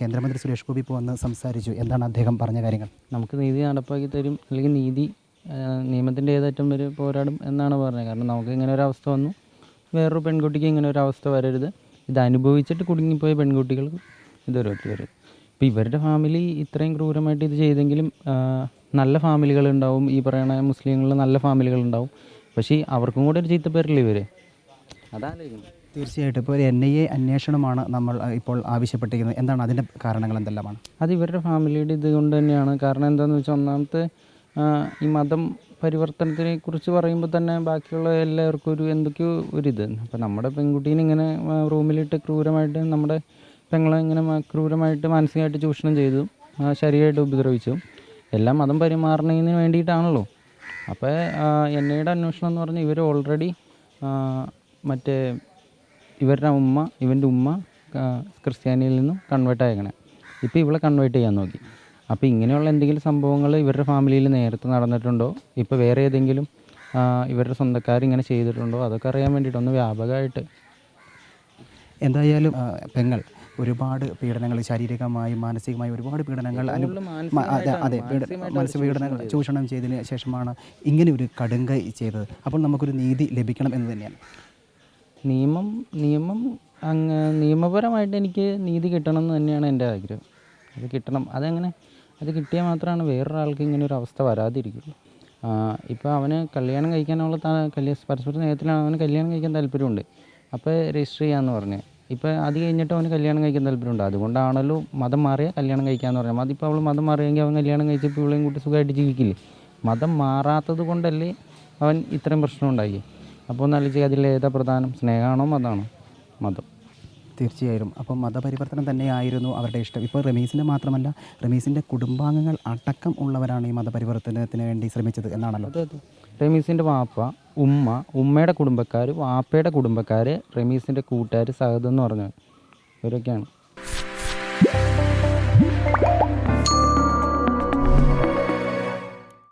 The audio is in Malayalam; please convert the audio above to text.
കേന്ദ്രമന്ത്രി സുരേഷ് ഗോപി ഇപ്പോൾ വന്ന് സംസാരിച്ചു. എന്താണ് അദ്ദേഹം പറഞ്ഞ കാര്യങ്ങൾ? നമുക്ക് നീതി നടപ്പാക്കി തരും അല്ലെങ്കിൽ നീതി നിയമത്തിന്റെ ഏതറ്റം വരെ പോരാടും എന്നാണ് പറഞ്ഞത്. കാരണം നമുക്ക് ഇങ്ങനെ ഒരു അവസ്ഥ വന്നു. വേറൊരു പെൺകുട്ടിക്ക് ഇങ്ങനെ ഒരു അവസ്ഥ വരരുത്. ഇത് അനുഭവിച്ചിട്ട് കുടുങ്ങിപ്പോയ പെൺകുട്ടികൾക്ക് ഇതൊരു വരും ഇപ്പോൾ ഇവരുടെ ഫാമിലി ഇത്രയും ക്രൂരമായിട്ട് ഇത് ചെയ്തെങ്കിലും നല്ല ഫാമിലികളുണ്ടാവും ഈ പറയണ മുസ്ലിങ്ങളിൽ നല്ല ഫാമിലികളുണ്ടാവും പക്ഷേ അവർക്കും കൂടെ ഒരു ചീത്തപ്പേരല്ലേ ഇവർ അതാലോചിക്കുന്നത് തീർച്ചയായിട്ടും. ഇപ്പോൾ എൻ ഐ എ അന്വേഷണമാണ് നമ്മൾ ഇപ്പോൾ ആവശ്യപ്പെട്ടിരിക്കുന്നത്. എന്താണ് അതിന്റെ കാരണങ്ങൾ എന്തെല്ലാമാണ്? അത് ഇവരുടെ ഫാമിലിയുടെ ഇത് കൊണ്ട് തന്നെയാണ്. കാരണം എന്താണെന്ന് വെച്ചാൽ ഒന്നാമത്തെ ഈ മതം പരിവർത്തനത്തിനെ കുറിച്ച് പറയുമ്പോൾ തന്നെ ബാക്കിയുള്ള എല്ലാവർക്കും ഒരു എന്തൊക്കെയോ ഒരിത് അപ്പോൾ നമ്മുടെ പെൺകുട്ടീനെ ഇങ്ങനെ റൂമിലിട്ട് ക്രൂരമായിട്ട് നമ്മുടെ പെങ്ങളെ ഇങ്ങനെ ക്രൂരമായിട്ട് മാനസികമായിട്ട് ചൂഷണം ചെയ്തു ശരീരമായിട്ട് ഉപദ്രവിച്ചു. എല്ലാം മതം പരിമാറുന്നതിന് വേണ്ടിയിട്ടാണല്ലോ. അപ്പോൾ എന്നയുടെ അന്വേഷണം എന്ന് പറഞ്ഞാൽ ഇവർ ഓൾറെഡി മറ്റേ ഇവരുടെ ഉമ്മ ഇവന്റെ ഉമ്മ ക്രിസ്ത്യാനിയിൽ നിന്നും കൺവേർട്ട് ആയേക്കണേ. ഇപ്പോൾ ഇവളെ കൺവേർട്ട് ചെയ്യാൻ നോക്കി. അപ്പോൾ ഇങ്ങനെയുള്ള എന്തെങ്കിലും സംഭവങ്ങൾ ഇവരുടെ ഫാമിലിയിൽ നേരത്തെ നടന്നിട്ടുണ്ടോ? ഇപ്പോൾ വേറെ ഏതെങ്കിലും ഇവരുടെ സ്വന്തക്കാർ ഇങ്ങനെ ചെയ്തിട്ടുണ്ടോ? അതൊക്കെ അറിയാൻ വേണ്ടിയിട്ട് ഒന്ന് വ്യാപകമായിട്ട്. എന്തായാലും പെങ്ങൾ ഒരുപാട് പീഡനങ്ങൾ ശാരീരികമായും മാനസികമായും ഒരുപാട് പീഡനങ്ങൾ അതെ അതെ മാനസിക പീഡനങ്ങൾ ചൂഷണം ചെയ്തതിന് ശേഷമാണ് ഇങ്ങനെ ഒരു കടുങ്കൈ ചെയ്തത്. അപ്പോൾ നമുക്കൊരു നീതി ലഭിക്കണം എന്ന് തന്നെയാണ്. നിയമം നിയമം അങ്ങ് നിയമപരമായിട്ട് എനിക്ക് നീതി കിട്ടണം എന്ന് തന്നെയാണ് എന്റെ ആഗ്രഹം. അത് കിട്ടണം. അതെങ്ങനെ അത് കിട്ടിയാൽ മാത്രമാണ് വേറൊരാൾക്ക് ഇങ്ങനെ ഒരു അവസ്ഥ വരാതിരിക്കുള്ളൂ ഇപ്പോൾ അവന് കല്യാണം കഴിക്കാനുള്ള പരസ്പര സ്നേഹത്തിലാണ് അവന് കല്യാണം കഴിക്കാൻ താല്പര്യമുണ്ട്. അപ്പോൾ രജിസ്റ്റർ ചെയ്യാമെന്ന് പറഞ്ഞു. ഇപ്പോൾ അത് കഴിഞ്ഞിട്ട് അവന് കല്യാണം കഴിക്കാൻ താല്പര്യമുണ്ട്. അതുകൊണ്ടാണല്ലോ മതം മാറിയാൽ കല്യാണം കഴിക്കാമെന്ന് പറഞ്ഞത്. അതിപ്പോൾ അവൾ മതം മാറിയെങ്കിൽ അവൻ കല്യാണം കഴിച്ചപ്പോൾ ഇവളെയും കൂട്ടി സുഖമായിട്ട് ജീവിക്കില്ലേ? മതം മാറാത്തത് കൊണ്ടല്ലേ അവൻ ഇത്രയും പ്രശ്നം ഉണ്ടാക്കി അപ്പോൾ അതിൽ ഏതാ പ്രധാനം? സ്നേഹമാണോ മതമാണോ മതം. തീർച്ചയായും. അപ്പം മതപരിവർത്തനം തന്നെയായിരുന്നു അവരുടെ ഇഷ്ടം. ഇപ്പോൾ റമീസിന്റെ മാത്രമല്ല റമീസിന്റെ കുടുംബാംഗങ്ങൾ അടക്കം ഉള്ളവരാണ് ഈ മതപരിവർത്തനത്തിന് വേണ്ടി ശ്രമിച്ചത് എന്നാണല്ലോ. അതെ അതെ. റമീസിന്റെ വാപ്പ ഉമ്മ ഉമ്മയുടെ കുടുംബക്കാർ വാപ്പയുടെ കുടുംബക്കാർ റമീസിന്റെ കൂട്ടുകാർ സഹദ് എന്ന് പറഞ്ഞു ഇവരൊക്കെയാണ്.